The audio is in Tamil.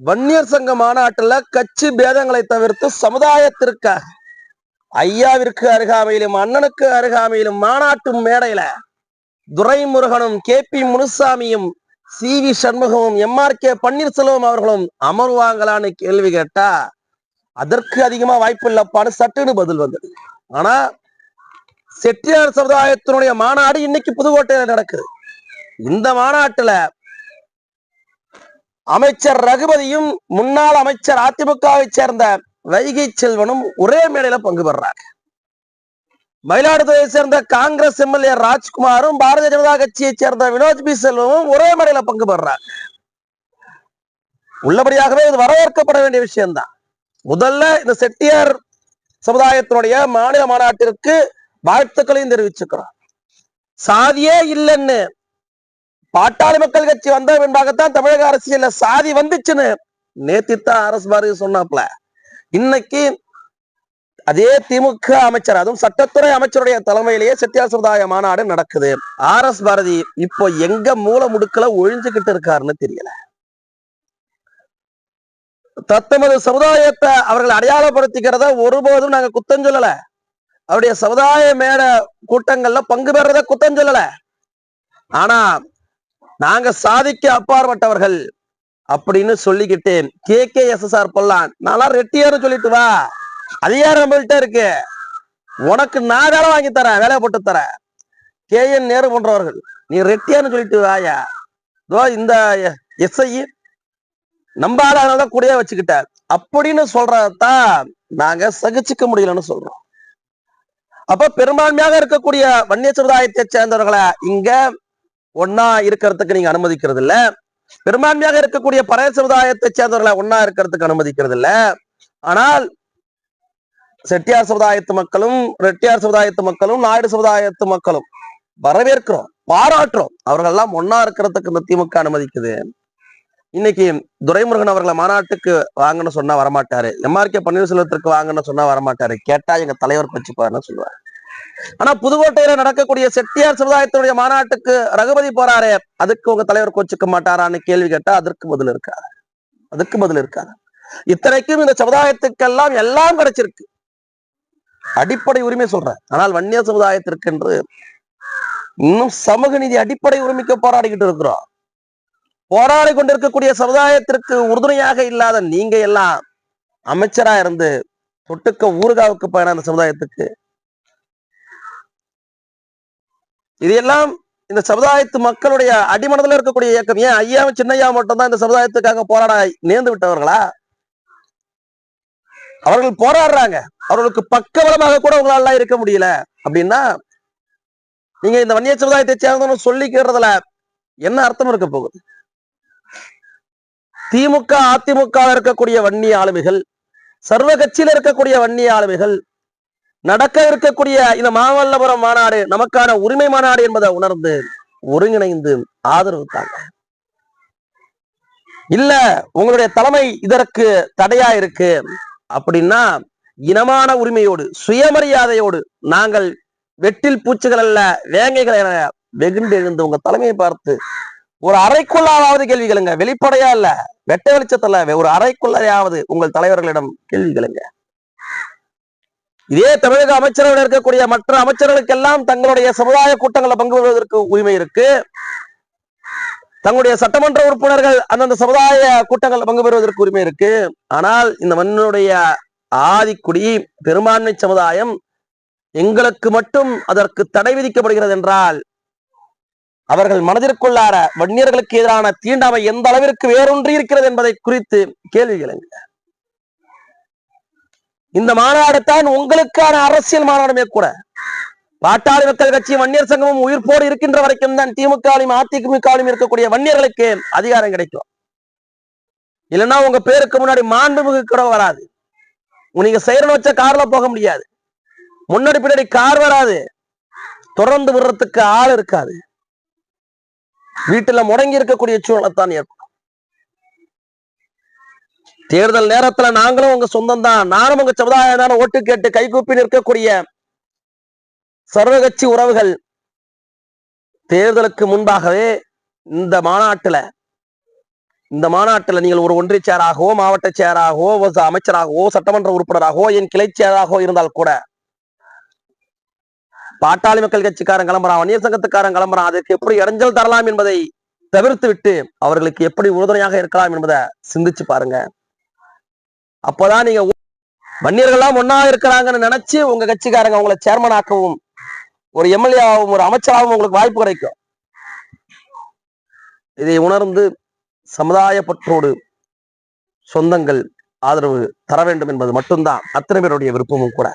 வன்னியர் சங்க மாநாட்டுல கட்சி பேதங்களை தவிர்த்து சமுதாயத்திற்காக ஐயாவிற்கு அருகாமையிலும் அண்ணனுக்கு அருகாமையிலும் மாநாட்டு மேடையில துரைமுருகனும் கே பி முனுசாமியும் சி வி சண்முகமும் எம்ஆர் கே பன்னீர்செல்வம் அவர்களும் அமர்வாங்களான்னு கேள்வி கேட்டா அதற்கு அதிகமா வாய்ப்பு இல்லப்பான்னு சட்டுன்னு பதில் வந்தது. ஆனா செட்டியார் சமுதாயத்தினுடைய மாநாடு இன்னைக்கு புதுக்கோட்டையில நடக்குது. இந்த மாநாட்டுல அமைச்சர் ரகுபதியும் முன்னாள் அமைச்சர் அதிமுகவை சேர்ந்த வைகை செல்வனும் ஒரே மேடையில பங்கு பெறாங்க. மயிலாடுதுறையை சேர்ந்த காங்கிரஸ் எம்எல்ஏ ராஜ்குமாரும் பாரதிய ஜனதா கட்சியை சேர்ந்த வினோத் பி. செல்வமும் ஒரே மேடையில பங்கு பெறாங்க. உள்ளபடியாகவே இது வரவேற்கப்பட வேண்டிய விஷயம்தான். முதல்ல இந்த செட்டியார் சமுதாயத்தினுடைய மாநில மாநாட்டிற்கு வாழ்த்துக்களையும் தெரிவிச்சுக்கிறோம். சாதியே இல்லைன்னு பாட்டாளி மக்கள் கட்சி வந்த பின்பாகத்தான் தமிழக அரசியல்ல சாதி வந்துச்சுன்னு நேத்தித்தான் அரசு பாரதி சொன்னாப்ல இன்னைக்கு அதே திமுக அமைச்சர் அதுவும் சட்டத்துறை அமைச்சருடைய தலைமையிலேயே செட்டியார் சமுதாய மாநாடு நடக்குது. ஆர் எஸ் பாரதி இப்போ எங்க மூல முடுக்கல ஒழிஞ்சுகிட்டு இருக்காருன்னு தெரியல. தத்தமது சமுதாயத்தை அவர்கள் அடையாளப்படுத்திக்கிறத ஒருபோதும் நாங்க குத்தம் சொல்லல. அவருடைய சமுதாய மேட கூட்டங்கள்ல பங்கு பெறத குத்தம் சொல்லல. ஆனா நாங்க சாதிக்க அப்பாற்பட்டவர்கள் அப்படின்னு சொல்லிக்கிட்டு K. K. S. S R Pollan. நான்லாம் ரெட்டியார்னு சொல்லிட்டு வா. அதிகாரம் நம்மள்கிட்ட இருக்கு? உனக்கு நான் வேலை வாங்கி தரேன் வேலையை போட்டு தரேன். கே. என். நேரு போன்றவர்கள் நீ ரெட்டியார்னு சொல்லிட்டு வாயா. இதோ இந்த எஸ்ஐ நம்பால அதனாலதான் கூடயே வச்சுக்கிட்ட. அப்படின்னு சொல்றதான் நாங்க சகிச்சுக்க முடியலன்னு சொல்றோம். அப்ப பெரும்பான்மையாக இருக்கக்கூடிய வன்னிய சமுதாயத்தை சேர்ந்தவர்களை இங்க ஒன்னா இருக்கிறதுக்கு நீங்க அனுமதிக்கிறது இல்ல பெரும்பான்மையாக இருக்கக்கூடிய பறைய சமுதாயத்தை சேர்ந்தவர்களை ஒன்னா இருக்கிறதுக்கு அனுமதிக்கிறது இல்ல ஆனால் செட்டியார் சமுதாயத்து மக்களும் ரெட்டியார் சமுதாயத்து மக்களும் நாயுடு சமுதாயத்து மக்களும் வரவேற்கிறோம் பாராட்டுறோம். அவர்கள் எல்லாம் ஒன்னா இருக்கிறதுக்கு இந்த திமுக அனுமதிக்குது. இன்னைக்கு துரைமுருகன் அவர்களை மாநாட்டுக்கு வாங்கன்னு சொன்னா வரமாட்டாரு. எம்ஆர்கே பன்னீர்செல்வத்திற்கு வாங்கன்னு சொன்னா வரமாட்டாரு. கேட்டா எங்க தலைவர் பச்சுப்பாருன்னு சொல்லுவாரு. ஆனா புதுக்கோட்டையில நடக்கக்கூடிய செட்டியார் சமுதாயத்தினுடைய மாநாட்டுக்கு ரகுபதி போறாரே அதுக்கு உங்க தலைவர் கோச்சுக்க மாட்டாரான்னு கேள்வி கேட்டா அதற்கு பதில் இருக்காது. அதுக்கு பதில் இருக்காது. இத்தனைக்கும் இந்த சமுதாயத்துக்கெல்லாம் எல்லாம் கிடைச்சிருக்கு. அடிப்படை உரிமை சொல்றேன். ஆனால் வன்னிய சமுதாயத்திற்கு என்று இன்னும் சமூக நீதி அடிப்படை உரிமைக்கு போராடிக்கிட்டு இருக்கிறோம். போராடி கொண்டிருக்கக்கூடிய சமுதாயத்திற்கு உறுதுணையாக இல்லாத நீங்க எல்லாம் அமைச்சரா இருந்து தொட்டுக்க ஊறுகாவுக்கு பயணம் அந்த சமுதாயத்துக்கு இது எல்லாம் இந்த சமுதாயத்து மக்களுடைய அடிமனதில் இருக்கக்கூடிய இயக்கம். ஏன் ஐயாவும் சின்னையா மட்டும்தான் இந்த சமுதாயத்துக்காக போராட நேர்ந்து விட்டவர்களா? அவர்கள் போராடுறாங்க. அவர்களுக்கு பக்கபலமாக கூட உங்களால இருக்க முடியல. அப்படின்னா நீங்க இந்த வன்னிய சமுதாயத்தை சேர்ந்தவங்க சொல்லிக்கிறதுல என்ன அர்த்தம் இருக்க போகுது? திமுக அதிமுக இருக்கக்கூடிய வன்னிய ஆளுமைகள் சர்வ கட்சியில இருக்கக்கூடிய வன்னிய ஆளுமைகள் நடக்க இருக்கக்கூடிய இந்த மாமல்லபுரம் மாநாடு நமக்கான உரிமை மாநாடு என்பதை உணர்ந்து ஒருங்கிணைந்து ஆதரவு தாங்க. இல்ல உங்களுடைய தலைமை இதற்கு தடையா இருக்கு அப்படின்னா இனமான உரிமையோடு சுயமரியாதையோடு நாங்கள் வெட்டில் பூச்சிகள் அல்ல வேங்கைகள் என வெகுண்டு எழுந்து உங்க தலைமையை பார்த்து ஒரு அறைக்குள்ளாவது கேள்விகளுங்க வெளிப்படையா இல்ல வெட்ட வெளிச்சத்துல ஒரு அறைக்குள்ளையாவது உங்கள் தலைவர்களிடம் கேள்விகளுங்க இதே தமிழக அமைச்சரவையில் இருக்கக்கூடிய மற்ற அமைச்சர்களுக்கெல்லாம் தங்களுடைய சமுதாய கூட்டங்களில் பங்கு பெறுவதற்கு உரிமை இருக்கு. தங்களுடைய சட்டமன்ற உறுப்பினர்கள் அந்தந்த சமுதாய கூட்டங்களில் பங்கு பெறுவதற்கு உரிமை இருக்கு. ஆனால் இந்த மண்ணுடைய ஆதிக்குடி பெரும்பான்மை சமுதாயம் எங்களுக்கு மட்டும் அதற்கு தடை விதிக்கப்படுகிறது என்றால் அவர்கள் மனதிற்குள்ளார வன்னியர்களுக்கு எதிரான தீண்டாமை எந்த அளவிற்கு வேரூன்றி இருக்கிறது என்பதை குறித்து கேள்வி எழுங்க. இந்த மாநாடு தான் உங்களுக்கான அரசியல் மாநாடுமே கூட. பாட்டாளி மக்கள் கட்சி வன்னியர் சங்கமும் உயிர்ப்போடு இருக்கின்ற வரைக்கும் தான் திமுகவிலும் அதிமுகவிலும் இருக்கக்கூடிய வன்னியர்களுக்கு அதிகாரம் கிடைக்கும். இல்லைன்னா உங்க பேருக்கு முன்னாடி மாண்புமிகு கூட வராது. நீங்க செயல் வச்ச கார்ல போக முடியாது. முன்னாடி பின்னாடி கார் வராது. தொடர்ந்து விடுறதுக்கு ஆள் இருக்காது. வீட்டுல முடங்கி இருக்கக்கூடிய சூழலை தான் ஏற்படும். தேர்தல் நேரத்துல நாங்களும் உங்க சொந்தம் தான் நானும் உங்க சமுதாயம் ஓட்டு கேட்டு கைகூப்பி நிற்கக்கூடிய சர்வகட்சி உறவுகள் தேர்தலுக்கு முன்பாகவே இந்த மாநாட்டுல இந்த மாநாட்டில் நீங்கள் ஒரு ஒன்றிய செயலாகவோ மாவட்ட செயலாகவோ அமைச்சராகவோ சட்டமன்ற உறுப்பினராகவோ என் கிளை செயலாகவோ இருந்தால் கூட பாட்டாளி மக்கள் கட்சிக்காரன் கிளம்புறான் வன்னியர் சங்கத்துக்காரன் கிளம்புறான். அதற்கு எப்படி இடைஞ்சல் தரலாம் என்பதை தவிர்த்து விட்டு அவர்களுக்கு எப்படி உறுதுணையாக இருக்கலாம் என்பதை சிந்திச்சு பாருங்க. அப்போதான் நீங்க மன்னியர்கள்லாம் ஒன்னா இருக்கிறாங்கன்னு நினைச்சு உங்க கட்சிக்காரங்க உங்களை சேர்மன் ஆக்கவும் ஒரு எம்எல்ஏவும் ஒரு அமைச்சராகவும் உங்களுக்கு வாய்ப்பு கிடைக்கும். இதை உணர்ந்து சமுதாய பற்றோடு சொந்தங்கள் ஆதரவு தர வேண்டும் என்பது மட்டும்தான் அத்தனை பேருடைய விருப்பமும் கூட.